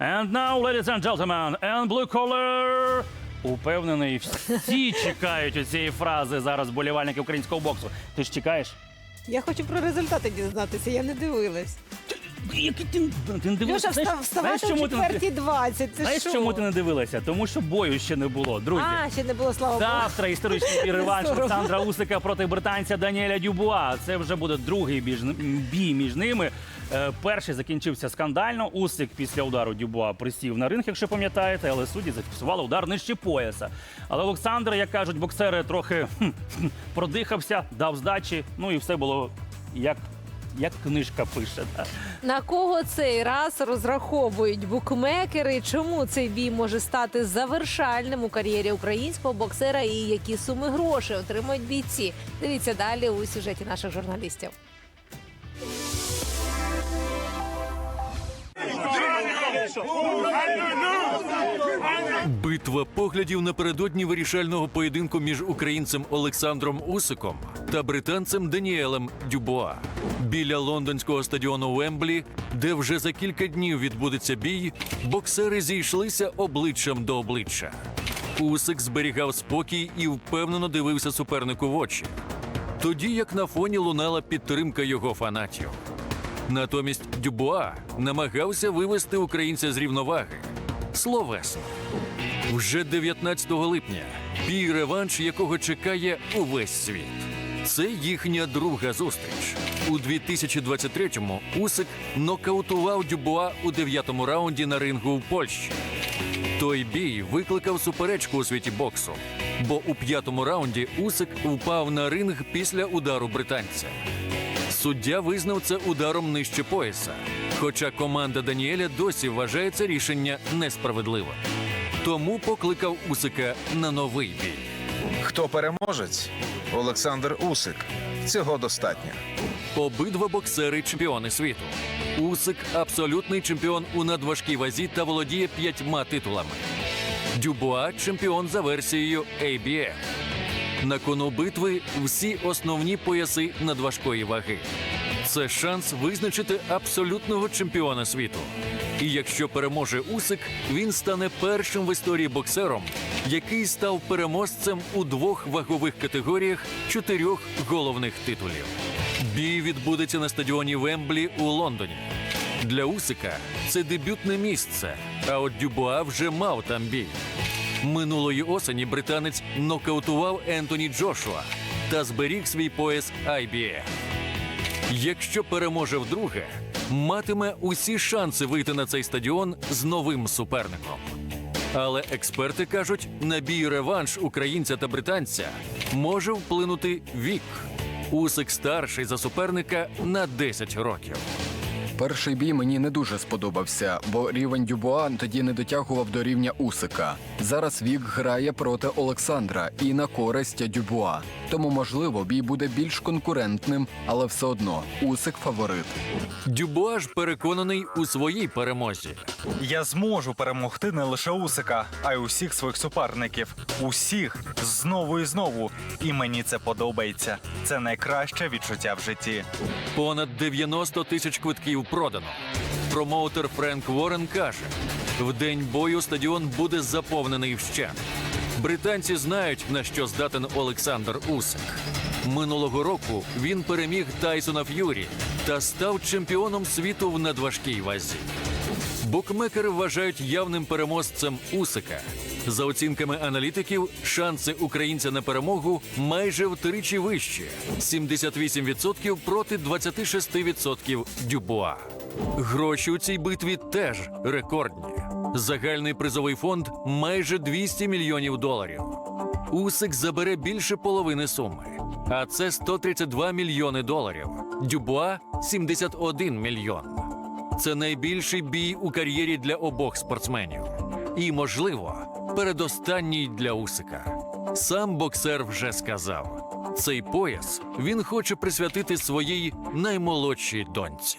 And now, ladies and gentlemen, and blue collar. Упевнений, всі чекають у цієї фрази зараз болівальники українського боксу. Ти ж чекаєш? Я хочу про результати дізнатися, я не дивилась. Який ти, ти не дивилася? Льоша, вставати о чому ти не- четвертій 20. Це Знаєш, що? чому ти не дивилася? Тому що бою ще не було, друзі. А, ще не було, слава Богу. Завтра історичний реванш Олександра Усика проти британця Даніеля Дюбуа. Це вже буде другий бій між ними. Е, Перший закінчився скандально. Усик після удару Дюбуа присів на ринг, якщо пам'ятаєте, але судді зафіксували удар нижче пояса. Але Олександр, як кажуть, боксери трохи продихався, дав здачі. Ну і все було як, як книжка пише. да. На кого цей раз розраховують букмекери? Чому цей бій може стати завершальним у кар'єрі українського боксера і які суми грошей отримують бійці? Дивіться далі у сюжеті наших журналістів. Битва поглядів напередодні вирішального поєдинку між українцем Олександром Усиком та британцем Даніелем Дюбуа біля лондонського стадіону Вемблі, де вже за кілька днів відбудеться бій, боксери зійшлися обличчям до обличчя. Усик зберігав спокій і впевнено дивився супернику в очі, тоді як на фоні лунала підтримка його фанатів. Натомість Дюбуа намагався вивести українця з рівноваги. Словесно. Вже 19 липня бій реванш, якого чекає увесь світ. Це їхня друга зустріч. У 2023-му Усик нокаутував Дюбуа у дев'ятому раунді на рингу в Польщі. Той бій викликав суперечку у світі боксу, бо у п'ятому раунді Усик впав на ринг після удару британця. Суддя визнав це ударом нижче пояса, хоча команда Даніеля досі вважає це рішення несправедливим. Тому покликав Усика на новий бій. Хто переможець? Олександр Усик. Цього достатньо. Обидва боксери чемпіони світу. Усик абсолютний чемпіон у надважкій вазі та володіє п'ятьма титулами. Дюбуа чемпіон за версією ABF. На кону битви всі основні пояси надважкої ваги. Це шанс визначити абсолютного чемпіона світу. І якщо переможе Усик, він стане першим в історії боксером, який став переможцем у двох вагових категоріях чотирьох головних титулів. Бій відбудеться на стадіоні Вемблі у Лондоні. Для Усика це дебютне місце, а от Дюбуа вже мав там бій. Минулої осені британець нокаутував Ентоні Джошуа та зберіг свій пояс IBF. Якщо переможе вдруге, матиме усі шанси вийти на цей стадіон з новим суперником. Але експерти кажуть, на бій реванш українця та британця може вплинути вік. Усик старший за суперника на 10 років. Перший бій мені не дуже сподобався, бо рівень Дюбуа тоді не дотягував до рівня Усика. Зараз Вік грає проти Олександра і на користь Дюбуа. Тому, можливо, бій буде більш конкурентним, але все одно Усик фаворит. Дюбуа ж переконаний у своїй перемозі. Я зможу перемогти не лише Усика, а й усіх своїх суперників. Усіх знову і знову. І мені це подобається. Це найкраще відчуття в житті. Понад 90 тисяч продано. Промоутер Френк Ворен каже: в день бою стадіон буде заповнений вщент. Британці знають, на що здатен Олександр Усик. Минулого року він переміг Тайсона Ф'юрі та став чемпіоном світу в надважкій вазі. Букмекери вважають явним переможцем Усика. За оцінками аналітиків, шанси українця на перемогу майже втричі вищі 78% проти 26% Дюбуа. Гроші у цій битві теж рекордні. Загальний призовий фонд майже 200 мільйонів доларів. Усик забере більше половини суми, а це 132 мільйони доларів. Дюбуа 71 мільйон. Це найбільший бій у кар'єрі для обох спортсменів. І, можливо, передостанній для Усика. Сам боксер вже сказав: цей пояс він хоче присвятити своїй наймолодшій доньці.